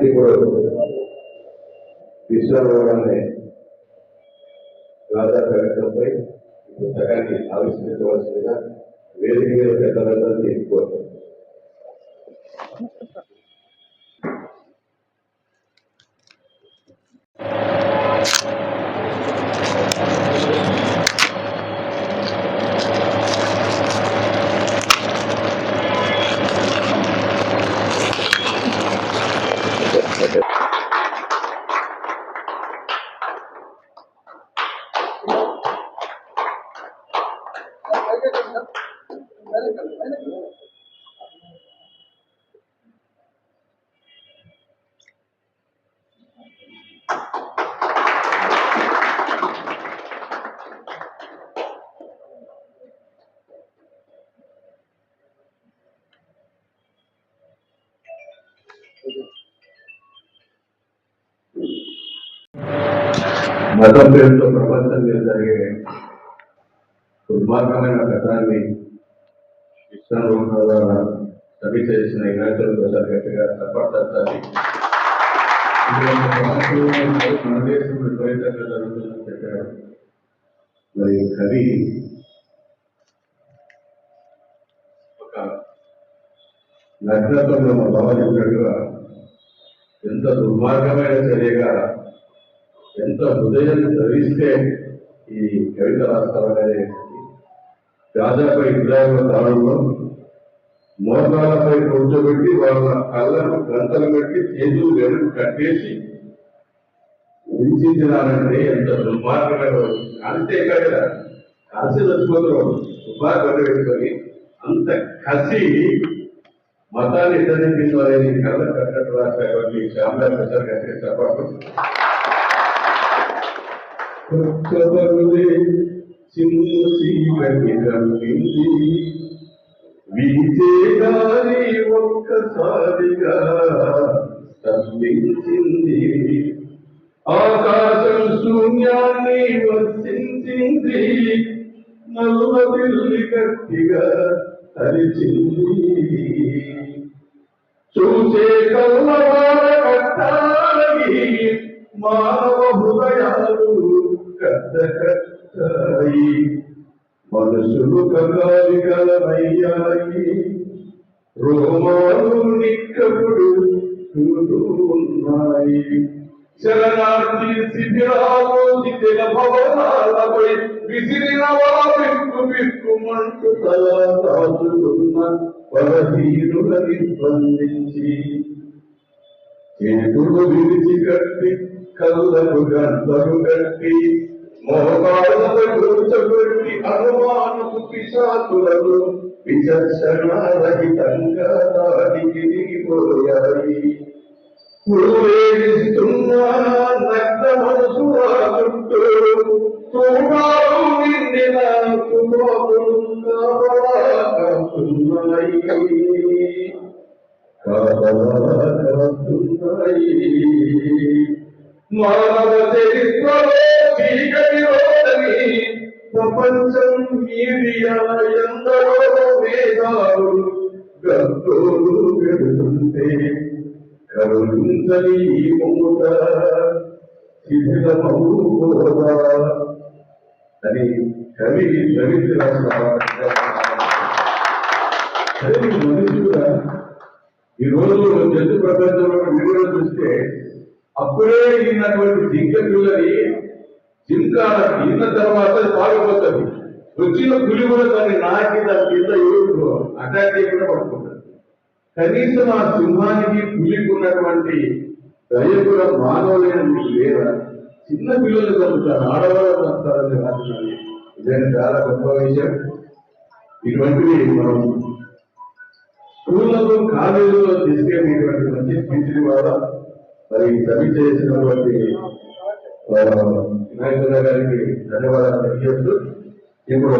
ఇప్పుడు విశ్వరూపాన్ని రాజా ప్రకటనపై పుస్తకాన్ని ఆవిష్కరించవలసిందిగా వేదిక మీద పెద్దలందరూ తీసుకోవచ్చు మతం పేరుతో ప్రపంచం మీద జరిగే దుర్మార్గమైన గతాన్ని విశ్వరూపంలో సభ చేసిన వినాయకులతో గట్టిగా సపోర్టాలి మన దేశం విపరీతంగా జరుగుతుందని మరి కవి ఒక నగ్నత్వంలో మా బాబా చెప్పినట్టుగా ఎంత దుర్మార్గమైన చర్యగా ఎంత హృదయాన్ని ధరిస్తే ఈ కవిత రాస్తారనేది రాజాపై ఇబ్రాహిం దాడుల్లో మోకాలపై కూర్చోబెట్టి వాళ్ళ కళ్ళను గంటలు పెట్టి చేతులు వెనుక కట్టేసి హింసించినారంటే ఎంత దుర్మార్గమైన వాడు. అంతే కదా? కాసి చచ్చిపోతున్నాడు దుర్మార్గం పెట్టుకొని అంత కసి మతాన్ని ఎద్దరించిన వారిని కళ్ళ కట్టడం రాసేటువంటి శ్యామల ప్రసాద్ గారికి చెప్పడం కొత్తవరులే చిన్న చీకటి ఒక్కసారిగా స్తంభించింది ఆకాశం శూన్యాన్ని వర్షించింది నల్ల బిల్లి గట్టిగా తరిచింది చూసే కల్లవాడ కట్టాలకి మానవ హృదయాలు కద్ద కట్ట కట్టాయి మనుషులు కగాలి గలమయ్యాయి రోమాలు నిక్కప్పుడు ఉన్నాయి. శరణార్థి శిబిరాలు దిగిన భవనాలపై విసిరిన వారు విక్కుమంటూ తలా దాచుకున్న పరహీనులని స్పందించి చేతులు విరిచి కట్టి కళ్ళకు గంటలు కట్టి మోకాళ్ళ కూర్చోబెట్టి అనుమానపు పిశాచులను విచక్షణారహితంగా దానికి దిగిపోయాయి. పూరేగిస్తున్నా నగ్న మనసు చుట్టూ తూమాలు నిండిన తుమోలు కాపాడుతున్నాయి. మానవ చరిత్రలో చీకటి రోదని ప్రపంచం మీడియా ఎందరో వేదాలు గంటోలు పెడుతుంటే కరుణించని ఈ మూట శిథిలమవుకోదా అని కవి కవిత రాసిన అదే మనుషుగా ఈ రోజు జంతు ప్రపంచంలో వీడియో చూస్తే అప్పుడే ఈనటువంటి జింక పిల్లని తిన్న తర్వాత పారిపోతుంది. వచ్చిన పులి కూడా దాన్ని నాకి దాని కింద ఏడుకో అటాక్ చేయకుండా పడుకుంటుంది. కనీసం ఆ సింహానికి పులికి ఉన్నటువంటి దయ మానవులైన లేదా చిన్న పిల్లలు చదువుతారు ఆడవాళ్ళు చదువుతారని రాసినది ఇదని చాలా గొప్ప విషయం? ఇటువంటివి మనం స్కూళ్ళలో కాలేజీలో తీసుకెళ్ళినటువంటి మంచి స్పీచ్ల వల్ల మరి సభ చేసినటువంటి గారికి ధన్యవాదాలు తెలియజేస్తూ ఇప్పుడు